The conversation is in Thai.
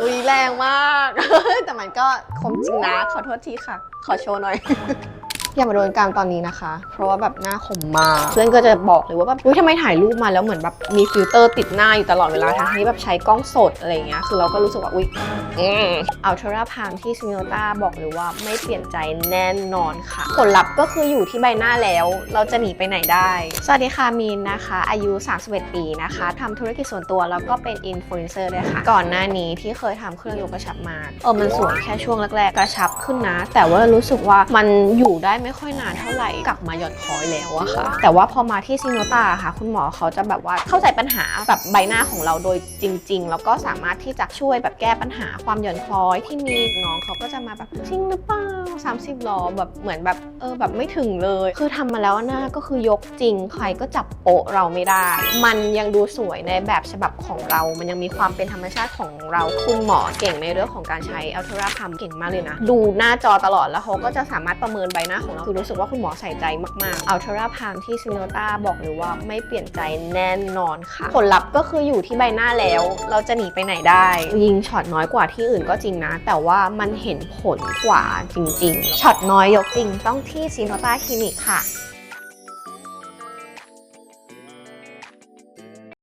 อุ้ยแรงมาก แต่มันก็คมจริงนะ ขอโทษทีค่ะ ขอโชว์หน่อย อย่ามาโดนกลางตอนนี้นะคะ เพราะว่าแบบหน้าคมมากเพื่อนก็จะบอกเลยว่าแบบอุ้ยทำไมถ่ายรูปมาแล้วเหมือนแบบมีฟิลเตอร์ติดหน้าอยู่ตลอดเวลาทั้งที่แบบใช้กล้องสดอะไรอย่างเงี้ย คือเราก็รู้สึกว่าอุ้ยอัลทราพามที่ซิมิโนต้าบอกเลยว่าไม่เปลี่ยนใจแน่นอนค่ะ ผลลัพธ์ก็คืออยู่ที่ใบหน้าแล้ว เราจะหนีไปไหนได้ สวัสดีค่ะมีนนะคะ อายุ 31 ปีนะคะทำธุรกิจส่วนตัวแล้วก็เป็นอินฟลูเอนเซอร์ด้วยค่ะ ก่อนหน้านี้ที่เคยทำเครื่องยกกระชับมา เออมันสวยแค่ช่วงแรกๆกระชับขึ้นนะ แต่ว่ารู้สึกว่ามันอยู่ได้ไม่ค่อยนานเท่าไหร่กลับมาหย่อนคอยแล้วอะค่ะ แต่ว่าพอมาที่ซิโนตาค่ะ คุณหมอเขาจะแบบว่าเข้าใจปัญหาแบบใบหน้าของเราโดยจริง ๆ แล้วก็สามารถที่จะช่วยแบบแก้ปัญหาความหย่อนคล้อยที่มีน้องเขาก็จะมาแบบจริงหรือเปล่า 30หรอแบบเหมือนแบบเออแบบไม่ถึงเลย คือทำมาแล้วหน้าก็คือยกจริง ใครก็จับโปะเราไม่ได้ มันยังดูสวยในแบบฉบับของเรา มันยังมีความเป็นธรรมชาติของเราคุณหมอเก่งในเรื่องของการใช้อัลตราพัมเก่งมากเลยนะ ดูหน้าจอตลอดแล้วเขาก็จะสามารถประเมินใบหน้าของเราคือรู้สึกว่าคุณหมอใส่ใจมากๆอัลตราพัมที่ซินโนต้าบอกเลยว่าไม่เปลี่ยนใจแน่นอนค่ะ ผลลัพธ์ก็คืออยู่ที่ใบหน้าแล้ว เราจะหนีไปไหนได้ ยิงช็อตน้อยกว่าที่อื่นก็จริงนะ แต่ว่ามันเห็นผลกว่าจริงช็อตน้อยยกจริงต้องที่ซิโนต้าคลินิกค่ะ